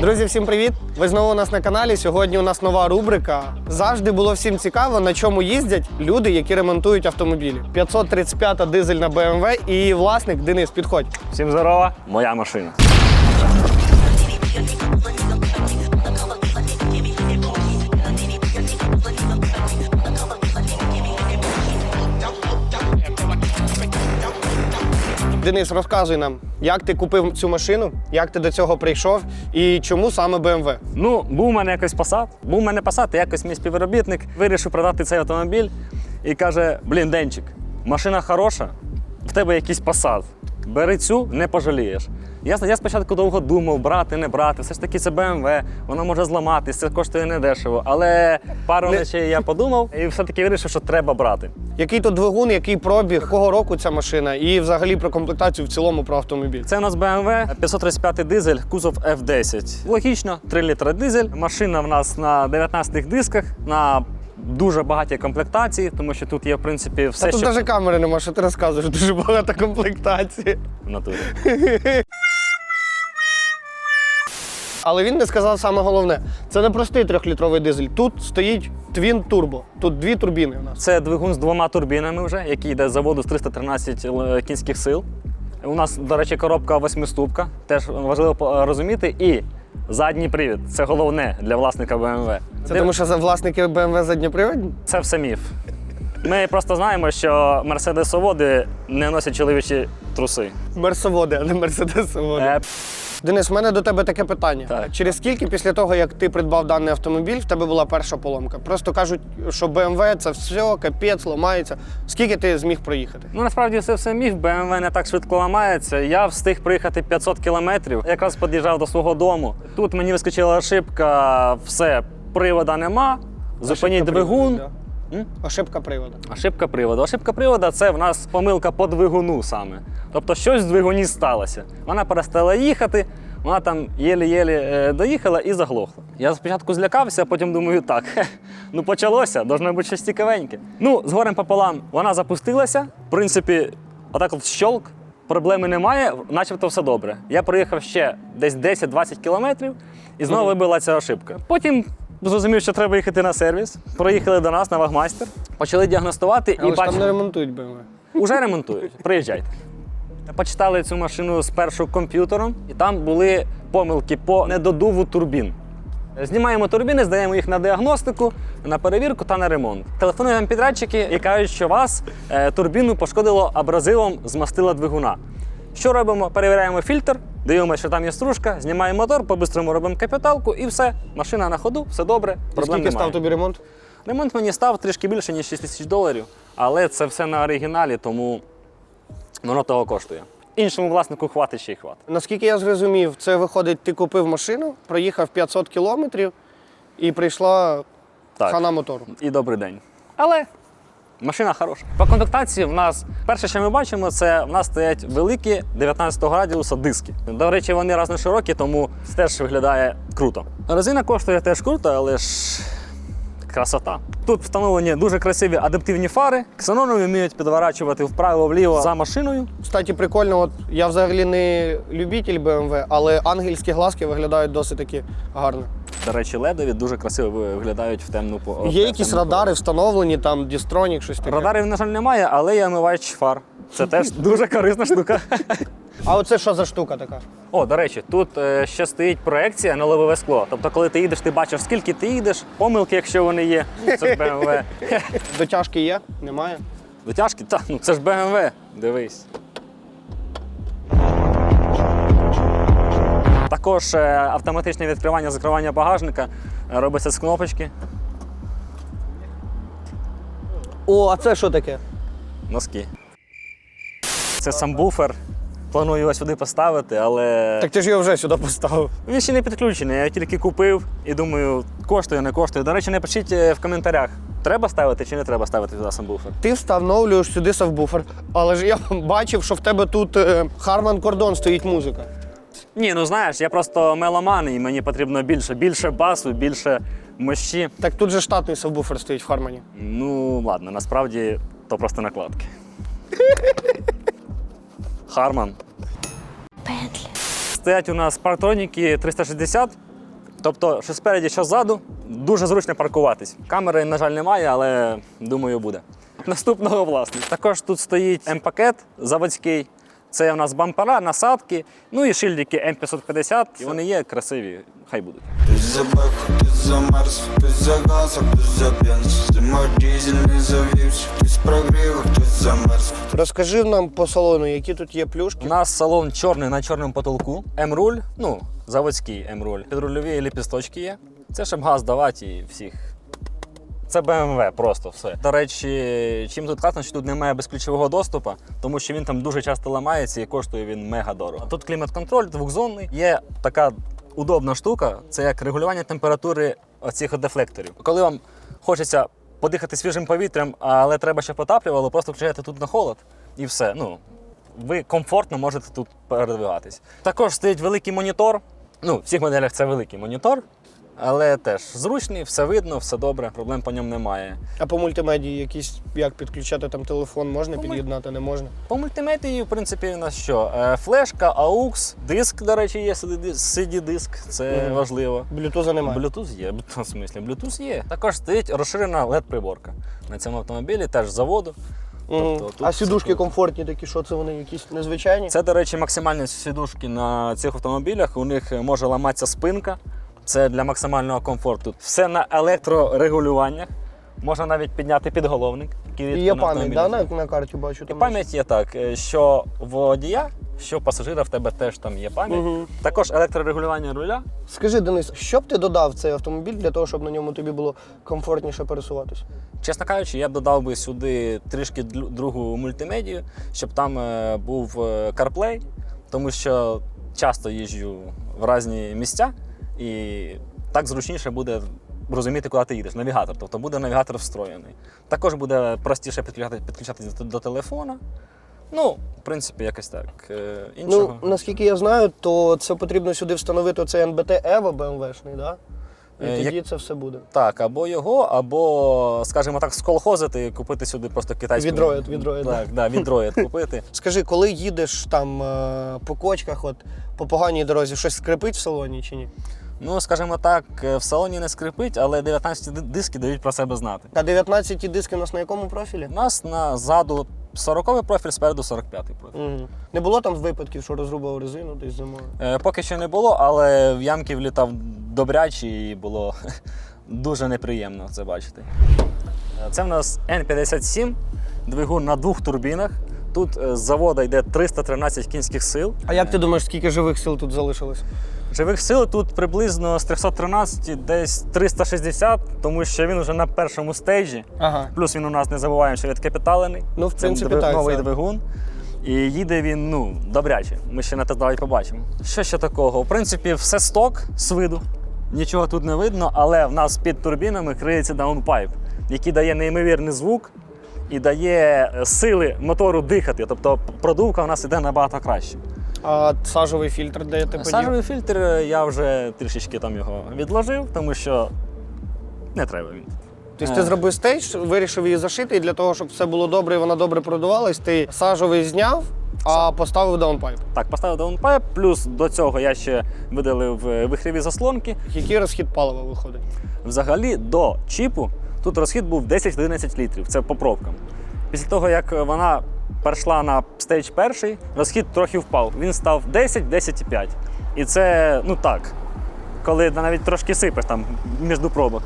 Друзі, всім привіт! Ви знову у нас на каналі. Сьогодні у нас нова рубрика. Завжди було всім цікаво, на чому їздять люди, які ремонтують автомобілі. 535-та дизельна BMW і власник Денис, підходь. Всім здорова, моя машина. Денис, розказуй нам, як ти купив цю машину, як ти до цього прийшов і чому саме BMW? Ну, був у мене якось Passat. Був у мене Passat, якось мій співробітник вирішив продати цей автомобіль і каже: блін, Денчик, машина хороша, в тебе якийсь Passat. Бери цю, не пожалієш. Я, я спочатку довго думав, брати, не брати. Все ж таки це BMW, воно може зламатись, це коштує недешево. Але пару Не- ночей я подумав і все-таки вирішив, що треба брати. Який тут двигун, який пробіг, якого року ця машина, і взагалі про комплектацію в цілому про автомобіль. Це у нас BMW 535 дизель, кузов F10. Логічно, 3 літра дизель. Машина в нас на 19 дисках, на дуже багатій комплектації, тому що тут є, в принципі, все, Та тут що навіть камери нема, що ти розказуєш, дуже багато комплектації. в натурі. Але він не сказав саме головне. Це не простий трьохлітровий дизель. Тут стоїть твін турбо. Тут дві турбіни у нас. Це двигун з двома турбінами вже, який йде з заводу з 313 кінських сил. У нас, до речі, коробка восьмиступка, теж важливо розуміти. І задній привід це головне для власника BMW. Це тому, що власники BMW задньоприводні? Це все міф. Ми просто знаємо, що мерседесоводи не носять чоловічі труси. Мерсоводи, а не мерседесоводи. Е, Денис, в мене до тебе таке питання. Так. Через скільки після того, як ти придбав даний автомобіль, в тебе була перша поломка? Просто кажуть, що BMW це все, капець, ламається. Скільки ти зміг проїхати? Ну насправді це все міф. BMW не так швидко ламається. Я встиг проїхати 500 кілометрів. Якраз під'їжджав до свого дому. Тут мені вискочила ошибка, все, привода нема. Зупиніть двигун. Ошибка приводу. Ошибка приводу. Ошибка приводу це в нас помилка по двигуну саме. Тобто щось в двигуні сталося. Вона перестала їхати, вона там єлі-єлі е, доїхала і заглохла. Я спочатку злякався, а потім думаю, так, ну почалося, должно бути щось цікавеньке. Ну, з горем пополам вона запустилася. В принципі, отак от щолк. Проблеми немає, начебто все добре. Я проїхав ще десь 10-20 кілометрів і знову вибила ця ошибка. Потім зрозумів, що треба їхати на сервіс. Проїхали до нас на вагмастер, почали діагностувати Але і ж там бачили. не ремонтують BMW. Уже ремонтують. Приїжджайте. Почитали цю машину спершу комп'ютером, і там були помилки по недодуву турбін. Знімаємо турбіни, здаємо їх на діагностику, на перевірку та на ремонт. Телефонуємо підрядчики і кажуть, що вас е, турбіну пошкодило абразивом з мастила двигуна. Що робимо? Перевіряємо фільтр, дивимося, що там є стружка, знімаємо мотор, по-бистрому робимо капіталку і все. Машина на ходу, все добре. І Проблем Скільки немає. став тобі ремонт? Ремонт мені став трішки більше, ніж 6 тисяч доларів, але це все на оригіналі, тому воно того коштує. Іншому власнику хватить ще й хватить. Наскільки я зрозумів, це виходить, ти купив машину, проїхав 500 кілометрів і прийшла Так. хана мотору. І добрий день. Але машина хороша. По комплектації в нас перше, що ми бачимо, це в нас стоять великі 19 градуса диски. До речі, вони разноширокі, тому це теж виглядає круто. Резина коштує теж круто, але ж красота. Тут встановлені дуже красиві адаптивні фари. Ксенонові вміють підворачувати вправо-вліво за машиною. Кстати, прикольно, от я взагалі не любитель BMW, але ангельські глазки виглядають досить таки гарно. До речі, ледові дуже красиво виглядають в темну по- Є якісь радари встановлені, там Дістронік, щось таке. Радарів, на жаль, немає, але є омивач фар. Це теж дуже корисна штука. А оце що за штука така? О, до речі, тут е, ще стоїть проекція на лобове скло. Тобто, коли ти їдеш, ти бачиш, скільки ти їдеш, помилки, якщо вони є. Це ж BMW. Дотяжки є? Немає? Дотяжки? Та, ну це ж BMW. Дивись. Також е, автоматичне відкривання закривання багажника е, робиться з кнопочки. О, а це що таке? Носки. Це сам буфер. Планую його сюди поставити, але Так ти ж його вже сюди поставив. він ще не підключений. Я тільки купив і думаю, коштує, не коштує. До речі, напишіть е, в коментарях, треба ставити чи не треба ставити сюди сам. Ти встановлюєш сюди сабвуфер, але ж я бачив, що в тебе тут Harman Kardon стоїть музика. Ні, ну знаєш, я просто меломан, і мені потрібно більше, більше басу, більше мощі. Так тут же штатний сабвуфер стоїть в Хармані. Ну ладно, насправді то просто накладки. Харман. Стоять у нас парктроніки 360. Тобто, що спереді, що ззаду, дуже зручно паркуватись. Камери, на жаль, немає, але думаю, буде. Наступного власне. Також тут стоїть М-пакет заводський. Це у нас бампера, насадки, ну і шильдики М550. І вони є красиві, хай будуть. Ты за бэк, ты за Марс, ты за газ, а ты за бенз Зима дизельный завис, ты с прогрева, ты замерз Розкажи нам по салону, які тут є У плюшки. нас салон чорний на чорному потолку. М-руль, ну, заводський М-руль. Підрульові ліпісточки є. Це щоб газ давати і всіх. це BMW просто все. До речі, чим тут класно, що тут немає безключового доступу, тому що він там дуже часто ламається і коштує він мега дорого. Тут клімат-контроль двохзонний. Є така удобна штука, це як регулювання температури оцих дефлекторів. Коли вам хочеться подихати свіжим повітрям, але треба, щоб потаплювало, просто включаєте тут на холод і все. Ну, ви комфортно можете тут передвигатись. Також стоїть великий монітор. Ну, в всіх моделях це великий монітор, але теж зручний, все видно, все добре, проблем по ньому немає. А по мультимедії якісь як підключати там телефон, можна По під'єднати, не можна. По мультимедії, в принципі, у нас що? Е, Флешка, AUX, диск, до речі, є CD-диск, це Мгм. важливо. Блютуза немає. Bluetooth є, в смислі, Bluetooth є. Також стоїть розширена LED-приборка. На цьому автомобілі теж заводу. Тобто тут а сідушки круто. комфортні такі, що це вони якісь незвичайні? Це, до речі, максимальні сідушки на цих автомобілях. У них може ламатися спинка. Це для максимального комфорту. Все на електрорегулюваннях. Можна навіть підняти підголовник. І є пам'ять, да, на, на карті бачу. І пам'ять є так, е, що водія, що пасажира в тебе теж там є пам'ять. Мгм. Також електрорегулювання руля. Скажи, Денис, що б ти додав в цей автомобіль для того, щоб на ньому тобі було комфортніше пересуватися? Чесно кажучи, я б додав би сюди трішки другу мультимедію, щоб там е, був е, CarPlay, тому що часто їжджу в різні місця, і так зручніше буде розуміти, куди ти їдеш. Навігатор, тобто буде навігатор встроєний. Також буде простіше підключати, підключатися до, до телефона. Ну, в принципі, якось так. Е, Іншого. Ну, наскільки я знаю, то це потрібно сюди встановити оцей НБТ Evo BMW-шний, да? І Е, тоді як- це все буде. Так, або його, або, скажімо так, сколхозити і купити сюди просто китайську. Відроїд, відроїд, Так, да, відроїд купити. Скажи, коли їдеш там е, по кочках, от по поганій дорозі, щось скрипить в салоні чи ні? Ну, скажімо так, в салоні не скрипить, але 19 ди- диски дають про себе знати. А 19 диски у нас на якому профілі? У нас назаду 40 профіль, спереду 45-й профіль. Угу. Не було там випадків, що розрубав резину десь зимою. Е, поки що не було, але в ямки влітав добряче і було дуже неприємно це бачити. Е, Це в нас N57, двигун на двох турбінах. Тут е, з заводу йде 313 кінських сил. А як ти думаєш, скільки живих сил тут залишилось? Живих сил тут приблизно з 313 десь 360, тому що він вже на першому стейджі. Ага. Плюс він у нас не забуваємо, що відкапіталений. Ну, в принципі, дви- так, новий так. двигун. І їде він ну, добряче. Ми ще на тест побачимо. Що ще такого? В принципі, все сток з виду. Нічого тут не видно, але в нас під турбінами криється даунпайп, який дає неймовірний звук і дає е, сили мотору дихати. Тобто продувка у нас іде набагато краще. А сажовий фільтр, де ти подів? Сажевий фільтр е, я вже трішечки там його відложив, тому що не треба він. Тобто ти Е. зробив стейдж, вирішив її зашити, і для того, щоб все було добре і вона добре продувалась, ти сажовий зняв, а поставив даунпайп. Так, поставив даунпайп, плюс до цього я ще видалив вихріві заслонки. Який розхід палива виходить? Взагалі до чіпу тут розхід був 10-11 літрів. Це по пробкам. Після того, як вона перейшла на стейдж перший, розхід трохи впав. Він став 10-10,5. І це ну так, коли навіть трошки сипеш там між пробок.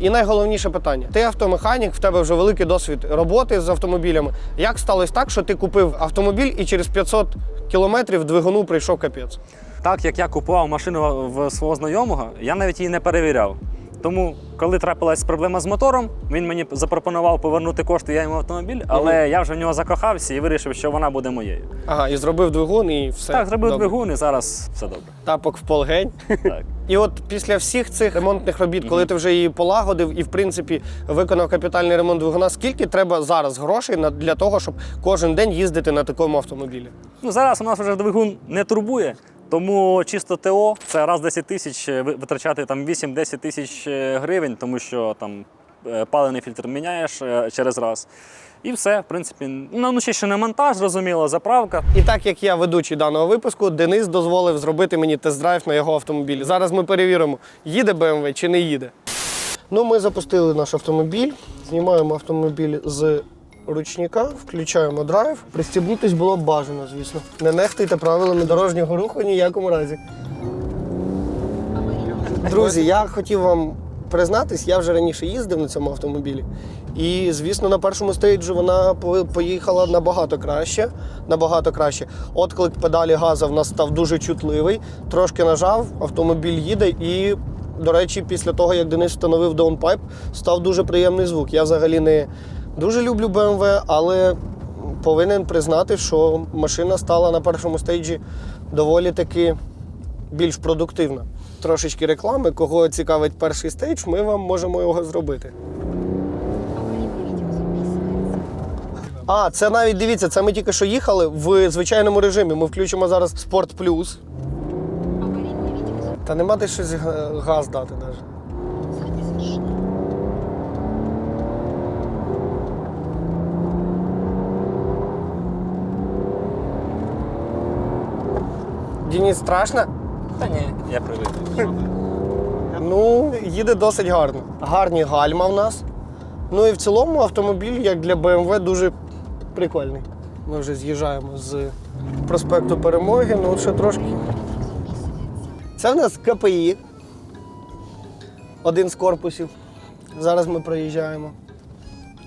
І найголовніше питання: ти автомеханік, в тебе вже великий досвід роботи з автомобілями. Як сталося так, що ти купив автомобіль і через 500 кілометрів двигуну прийшов капець? Так як я купував машину в свого знайомого, я навіть її не перевіряв. Тому, коли трапилась проблема з мотором, він мені запропонував повернути кошти, я йому автомобіль, але я вже в нього закохався і вирішив, що вона буде моєю. Ага, і зробив двигун, і все. так, зробив добре. двигун, і зараз все добре. Тапок в полгень. Так. І от після всіх цих ремонтних робіт, коли ти вже її полагодив і в принципі виконав капітальний ремонт двигуна, скільки треба зараз грошей на- для того, щоб кожен день їздити на такому автомобілі? Ну, зараз у нас вже двигун не турбує, тому чисто ТО це раз 10 тисяч е, витрачати там 8-10 тисяч е, гривень, тому що там е, паливний фільтр міняєш через раз. І все, в принципі, ну, ну ще ще не монтаж, зрозуміло, заправка. І так як я ведучий даного випуску, Денис дозволив зробити мені тест-драйв на його автомобілі. Зараз ми перевіримо, їде BMW чи не їде. Ну, ми запустили наш автомобіль, знімаємо автомобіль з ручника, включаємо драйв. Пристібнутись було б бажано, звісно. Не нехтуйте правилами дорожнього руху ні в якому разі. Друзі, я хотів вам признатись, я вже раніше їздив на цьому автомобілі. І, звісно, на першому стейджі вона поїхала набагато краще. Набагато краще. Отклик педалі газу в нас став дуже чутливий. Трошки нажав, автомобіль їде і. До речі, після того, як Денис встановив даунпайп, став дуже приємний звук. Я взагалі не дуже люблю BMW, але повинен признати, що машина стала на першому стейджі доволі таки більш продуктивна. Трошечки реклами, кого цікавить перший стейдж, ми вам можемо його зробити. А, це навіть дивіться, це ми тільки що їхали в звичайному режимі. Ми включимо зараз Спорт Плюс. Та нема де щось газ дати навіть. Денис, страшно? Та ні, я привик. Ну, їде досить гарно. Гарні гальма в нас. Ну і в цілому автомобіль, як для BMW, дуже прикольний. Ми вже з'їжджаємо з проспекту Перемоги, ну ще трошки. Це в нас КПІ. Один з корпусів. Зараз ми проїжджаємо.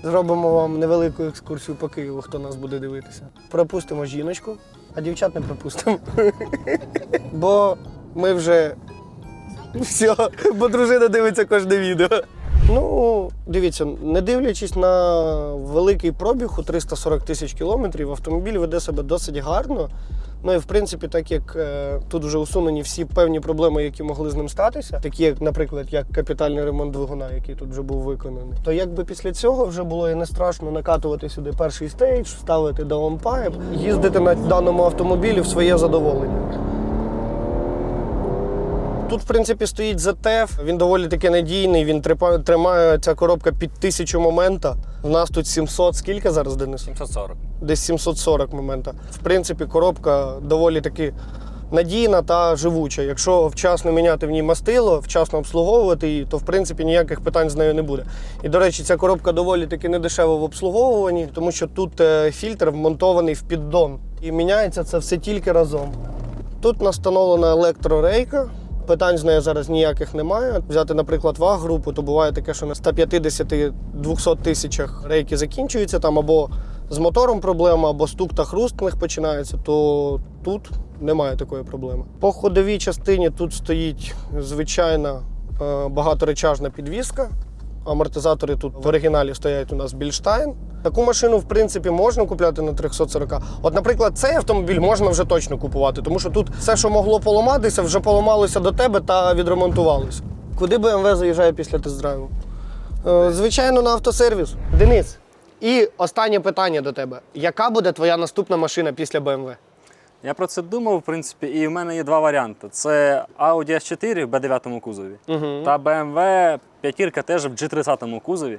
Зробимо вам невелику екскурсію по Києву, хто нас буде дивитися. Пропустимо жіночку, а дівчат не пропустимо. Бо ми вже все, бо дружина дивиться кожне відео. Ну, дивіться, не дивлячись на великий пробіг у 340 тисяч кілометрів, автомобіль веде себе досить гарно. Ну і в принципі, так як е, тут вже усунені всі певні проблеми, які могли з ним статися, такі як, наприклад, як капітальний ремонт двигуна, який тут вже був виконаний, то якби після цього вже було і не страшно накатувати сюди перший стейдж, ставити даунпайп, їздити на даному автомобілі в своє задоволення. Тут, в принципі, стоїть ZTF, він доволі таки надійний, він тримає ця коробка під тисячу момента. У нас тут 700, скільки зараз, Денис? 740. Десь 740 момента. В принципі, коробка доволі таки надійна та живуча. Якщо вчасно міняти в ній мастило, вчасно обслуговувати її, то в принципі ніяких питань з нею не буде. І до речі, ця коробка доволі таки недешева в обслуговуванні, тому що тут е, фільтр вмонтований в піддон. І міняється це все тільки разом. Тут настановлена електрорейка. Питань з нею зараз ніяких немає. Взяти, наприклад, ваг-групу, то буває таке, що на 150-200 тисячах рейки закінчуються там або з мотором проблема, або стук та хруст в них починається, то тут немає такої проблеми. По ходовій частині тут стоїть звичайна е, багаторечажна підвіска. Амортизатори тут в оригіналі стоять у нас Більштайн. Таку машину, в принципі, можна купляти на 340. От, наприклад, цей автомобіль можна вже точно купувати, тому що тут все, що могло поламатися, вже поламалося до тебе та відремонтувалося. Куди BMW заїжджає після тест-драйву? Е, Звичайно, на автосервіс. Денис, і останнє питання до тебе: яка буде твоя наступна машина після BMW? Я про це думав, в принципі, і в мене є два варіанти: це Audi S4 в B9 кузові Угу. та BMW 5 теж в G30 кузові,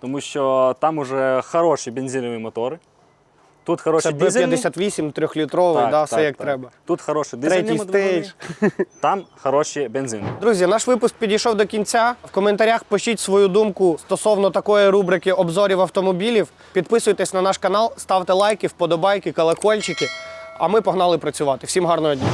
тому що там уже хороші бензинові мотори. Тут хороші Це дизельні. B58, трьохлітровий, Так, да, так, все як так. треба. Тут хороші дизельні стейдж. там хороші бензини. Друзі, наш випуск підійшов до кінця. В коментарях пишіть свою думку стосовно такої рубрики обзорів автомобілів. Підписуйтесь на наш канал, ставте лайки, вподобайки, колокольчики. А ми погнали працювати. Всім гарного дня!